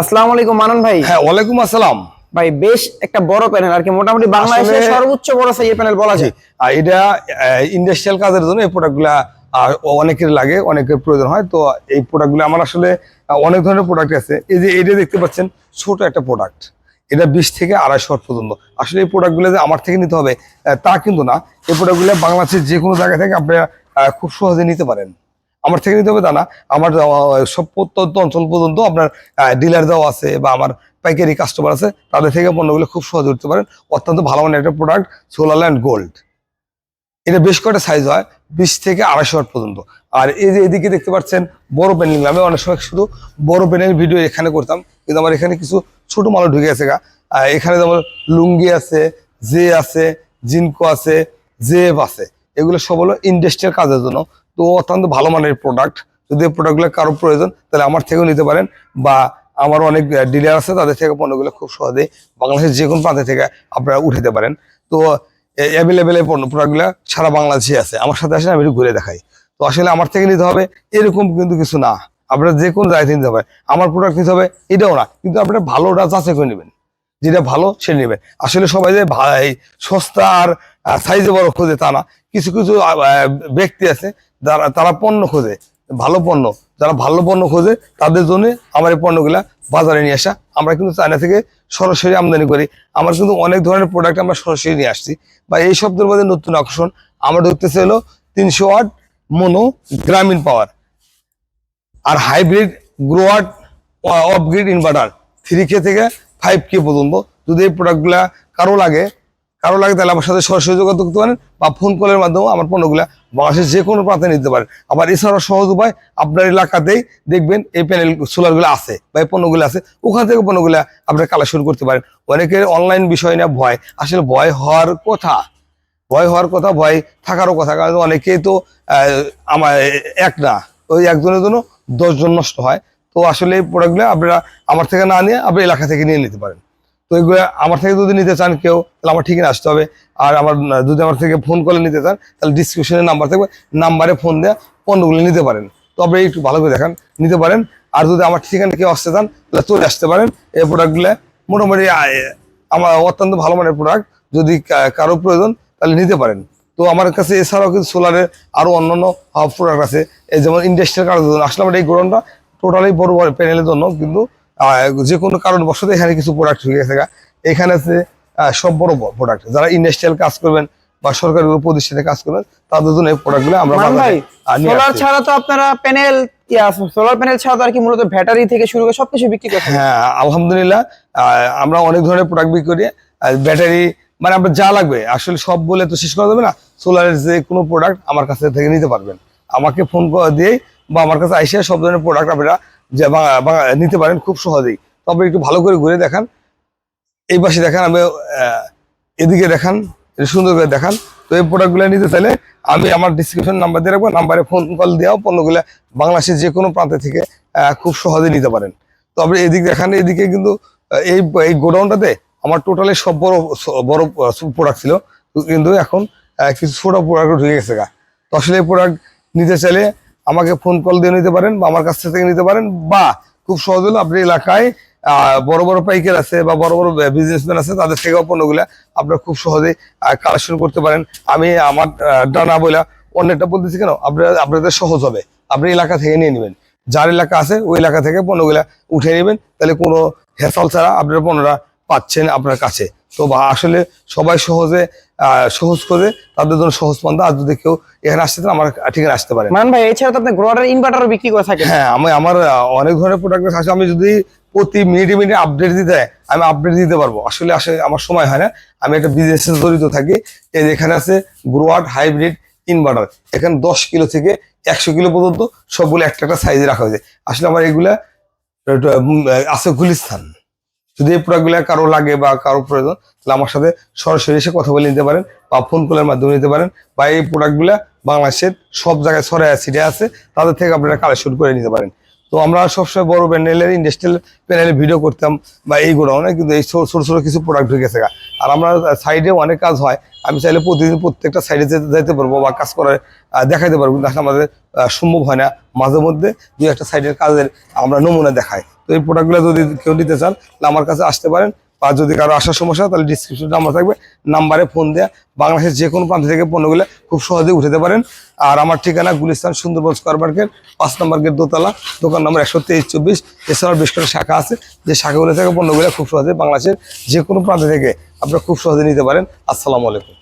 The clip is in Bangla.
আসসালামু আলাইকুম মানন ভাই। হ্যাঁ ওয়ালাইকুম আসসালাম। ভাই বেশ একটা বড় প্যানেল আর কি মোটামুটি বাংলাদেশের সর্বোচ্চ বড় সাইজের প্যানেল বলা যায়। আর এটা ইন্ডাস্ট্রিয়াল কাজের জন্য এই প্রোডাক্টগুলা অনেকের লাগে অনেকের প্রয়োজন হয়। তো এই প্রোডাক্টগুলো আমার আসলে অনেক ধরনের প্রোডাক্ট আছে। এই যে এটা দেখতে পাচ্ছেন ছোট একটা প্রোডাক্ট এটা বিশ থেকে আড়াইশো ওয়াট পর্যন্ত। আসলে এই প্রোডাক্টগুলো যে আমার থেকে নিতে হবে তা কিন্তু না। এই প্রোডাক্টগুলো বাংলাদেশের যে কোনো জায়গা থেকে আপনারা খুব সহজে নিতে পারেন। আমার থেকে নিতে হবে তা না। আমার সব প্রত্যন্ত অঞ্চল পর্যন্ত আপনার ডিলার দেওয়া আছে বা আমার পাইকারি কাস্টমার আছে, তাদের থেকে পণ্যগুলো খুব সহজে উঠতে পারেন। অত্যন্ত ভালো মানের একটা প্রোডাক্ট সোলার ল্যান্ড গোল্ড এটা বেশ কয়টা সাইজ হয়, বিশ থেকে আড়াইশো ওয়াট পর্যন্ত। আর এই যে এদিকে দেখতে পাচ্ছেন, বড় প্যানেল আমি অনেক সময় শুধু বড় প্যানেল ভিডিও এখানে করতাম। কিন্তু আমার এখানে কিছু ছোট মাল ঢুকে গেছে গা। এখানে যেমন লুঙ্গি আছে জে আছে, জিনকো আছে, জেব আছে। এগুলো সব হলো ইন্ডাস্ট্রিয়াল কাজের জন্য। তো অত্যন্ত ভালো মানের প্রোডাক্ট যদি প্রোডাক্টগুলো কারও প্রয়োজন, তাহলে আমার থেকেও নিতে পারেন বা আমার অনেক ডিলার আছে, তাদের থেকে পণ্যগুলো খুব সহজেই বাংলাদেশের যে কোনো প্রান্ত থেকে আপনারা উঠাতে পারেন। তো অ্যাভেলেবেল এই পণ্য প্রোডাক্টগুলো সারা বাংলাদেশে আছে। আমার সাথে আসেন, আমি ঘুরে দেখাই। তো আসলে আমার থেকে নিতে হবে, এরকম কিন্তু কিছু না। আপনারা যে কোনো জায়গায় নিতে হবে আমার প্রোডাক্ট নিতে হবে, এটাও না। কিন্তু আপনারা ভালোটা যাচাই করে নেবেন। যেটা ভালো, সেটা নেবেন। আসলে সবাই যে ভাই, সস্তা আর সাইজে বড় খোঁজে তা না। কিছু কিছু ব্যক্তি আছে, যারা, তারা পণ্য খোঁজে, ভালো পণ্য। যারা ভালো পণ্য খোঁজে, তাদের জন্য আমার এই পণ্যগুলা বাজারে নিয়ে আসা। আমরা কিন্তু চায়না থেকে সরাসরি আমদানি করি। আমার কিন্তু অনেক ধরনের প্রোডাক্ট আমরা সরাসরি নিয়ে আসছি। বা এই শব্দের মধ্যে নতুন আকর্ষণ আমার ঢুকতেছে হলো তিনশো ওয়াট মনো গ্রামীণ পাওয়ার আর hybrid Growatt off grid inverter three K থেকে ফাইভ কে পর্যন্ত। যদি এই প্রোডাক্টগুলা কারও লাগে কারও লাগে তাহলে আমার সাথে সরাসরি যোগাযোগ করতে পারেন বা ফোন কলের মাধ্যমে আমার পণ্যগুলা বাংলাদেশের যে কোনো প্রান্তে নিতে পারেন। আবার এছাড়াও সহজ উপায়, আপনার এলাকাতেই দেখবেন এই প্যানেল সোলারগুলো আছে বা এই পণ্যগুলো আছে, ওখান থেকে পণ্যগুলা আপনার কালেকশন করতে পারেন। অনেকের অনলাইন বিষয় না, ভয়। আসলে ভয় হওয়ার কথা, ভয় হওয়ার কথা, ভয় থাকারও কথা। কারণ অনেকেই তো আমার এক না, ওই একজনের জন্য দশজন নষ্ট হয়। তো আসলে এই প্রোডাক্টগুলো আপনারা আমার থেকে না নিয়ে আপনি এলাকা থেকে নিয়ে নিতে পারেন। তো এগুলো আমার থেকে যদি নিতে চান কেউ, তাহলে আমার ঠিকানা আসতে হবে। আর আমার যদি আমার থেকে ফোন করে নিতে চান, তাহলে ডিসক্রিপশনে নাম্বার থাকবে নাম্বারে ফোন দেওয়া পণ্যগুলো নিতে পারেন। তবে একটু ভালো করে দেখান, নিতে পারেন। আর যদি আমার ঠিকানা কেউ আসতে চান, তাহলে চলে আসতে পারেন। এই প্রোডাক্টগুলো মোটামুটি আমার অত্যন্ত ভালো মানের প্রোডাক্ট যদি কারও প্রয়োজন, তাহলে নিতে পারেন। তো আমার কাছে এছাড়াও কিন্তু সোলারের আরও অন্যান্য প্রোডাক্ট আছে। যেমন ইন্ডাস্ট্রিয়াল কারণের জন্য আসলে আমার এই গোডাউনটা টোটালি বড় বড় প্যানেলের জন্য, কিন্তু যে কোনো কারণবশত এখানে কিছু প্রোডাক্ট হয়ে গেছে এখানে আছে সব বড় প্রোডাক্ট যারা ইন্ডাস্ট্রিয়াল কাজ করবেন বা সরকারি প্রতিষ্ঠানে কাজ করবেন তাদের জন্য এই প্রোডাক্টগুলো আমরা সোলার ছাড়া তো আপনারা প্যানেল সোলার প্যানেল ছাড়া তো আর কি মূলত ব্যাটারি থেকে শুরু করে সবকিছু বিক্রি করতে হ্যাঁ আলহামদুলিল্লাহ আহ, আমরা অনেক ধরনের প্রোডাক্ট বিক্রি করি। ব্যাটারি মানে আপনার যা লাগবে আসলে সব বলে তো শেষ করা যাবে না সোলারের যে কোনো প্রোডাক্ট আমার কাছে থেকে নিতে পারবেন। আমাকে ফোন দিয়েই বা আমার কাছে আইসে সব ধরনের প্রোডাক্ট আপনারা যে নিতে পারেন খুব সহজেই। তবে একটু ভালো করে ঘুরে দেখান। এই পাশে দেখান, আমি এদিকে দেখান সুন্দর করে দেখান। তো এই প্রোডাক্টগুলো নিতে চাইলে আমি আমার ডিসক্রিপশন নাম্বার দিয়ে রাখব নাম্বারে ফোন কল দেওয়া, পণ্যগুলো বাংলাদেশের যে কোনো প্রান্তে থেকে খুব সহজে নিতে পারেন। তবে এদিকে দেখান, এদিকে কিন্তু এই এই গোডাউনটাতে আমার টোটালি সব বড় বড় প্রোডাক্ট ছিল। কিন্তু এখন কিছু ছোটো প্রোডাক্ট ঢুকে গেছে গা। তো আসলে এই প্রোডাক্ট নিতে চাইলে আমাকে ফোন কল দিয়ে নিতে পারেন বা আমার কাছ থেকে নিতে পারেন বা খুব সহজ হলো আপনি এলাকায় বড় বড় পাইকার আছে বা বড় বড় বিজনেসম্যান আছে, তাদের থেকেও পণ্যগুলা আপনারা খুব সহজেই কালেকশন করতে পারেন। আমি আমার ডানা বইলা অন্যটা বলতেছি কেন? আপনারা, আপনাদের সহজ হবে। আপনি এলাকা থেকে নিয়ে নেবেন। যার এলাকা আছে, ওই এলাকা থেকে পণ্যগুলা উঠে নেবেন। তাহলে কোনো হেসাল ছাড়া আপনারা পণ্যরা পাচ্ছেন আপনার কাছে। তো বা আসলে সবাই সহজে সহজ করে তাদের জন্য সহজ পন্থা। আর যদি কেউ এখানে আসতে চান আমার ঠিকানা আসতে পারে। মান ভাই এছাড়া তো আপনি গ্রোয়ারের ইনভার্টারও বিক্রি করে থাকেন। হ্যাঁ আমি আমার অনেক ধরনের প্রোডাক্ট আছে। আমি যদি প্রতি মিনিটে মিনিটে আপডেট দিতে আমি আপডেট দিতে পারব। আসলে আসলে আমার সময় হয় না। আমি একটা বিজনেস জড়িত থাকি। এই এখানে আছে গ্রোয়াট হাইব্রিড ইনভার্টার এখানে দশ কিলো থেকে একশো কিলো পর্যন্ত সবগুলো একটা একটা সাইজে রাখা হয়েছে। আসলে আমার এগুলা আছে গুলিস্তান। যদি এই প্রোডাক্টগুলো কারও লাগে বা কারও প্রয়োজন তাহলে আমার সাথে সরাসরি এসে কথা বলে নিতে পারেন বা ফোন কলের মাধ্যমে নিতে পারেন বা এই প্রোডাক্টগুলো বাংলাদেশের সব জায়গায় ছড়ায় সিটে আছে তাদের থেকে আপনারা কালেকশন করে নিতে পারেন। তো আমরা সবসময় বড় প্যানেলের ইন্ডাস্ট্রিয়াল প্যানেলে ভিডিও করতাম বা এই গোডাউনে কিন্তু এই ছোটো ছোটো কিছু প্রোডাক্ট ঢুকে গেছে আর আমরা সাইডে অনেক কাজ হয় আমি চাইলে প্রতিদিন প্রত্যেকটা সাইডে যেতে যেতে পারব বা কাজ আহ, দেখাইতে পারব কিন্তু আমাদের সম্ভব হয় না। মাঝে মধ্যে দুই একটা সাইডের কাজের আমরা নমুনা দেখাই। তো এই প্রোডাক্টগুলো যদি কেউ নিতে চান, তাহলে আমার কাছে আসতে পারেন। বা যদি কারও আসার সমস্যা তাহলে ডিসক্রিপশন নাম্বার থাকবে। নাম্বারে ফোন দেওয়া বাংলাদেশের যে কোনো প্রান্ত থেকে পণ্যগুলো খুব সহজে উঠাতে পারেন। আর আমার ঠিকানা গুলিস্তান সুন্দরবন স্কোয়ার মার্কেট, পাঁচ নম্বর গেট দোতলা, দোকান নম্বর একশো তেইশ চব্বিশ। এছাড়াও বেশ কয়েকটা শাখা আছে, যে শাখাগুলো থেকে পণ্যগুলো খুব সহজে বাংলাদেশের যে কোনো প্রান্ত থেকে আপনারা খুব সহজে নিতে পারেন। আসসালামু আলাইকুম।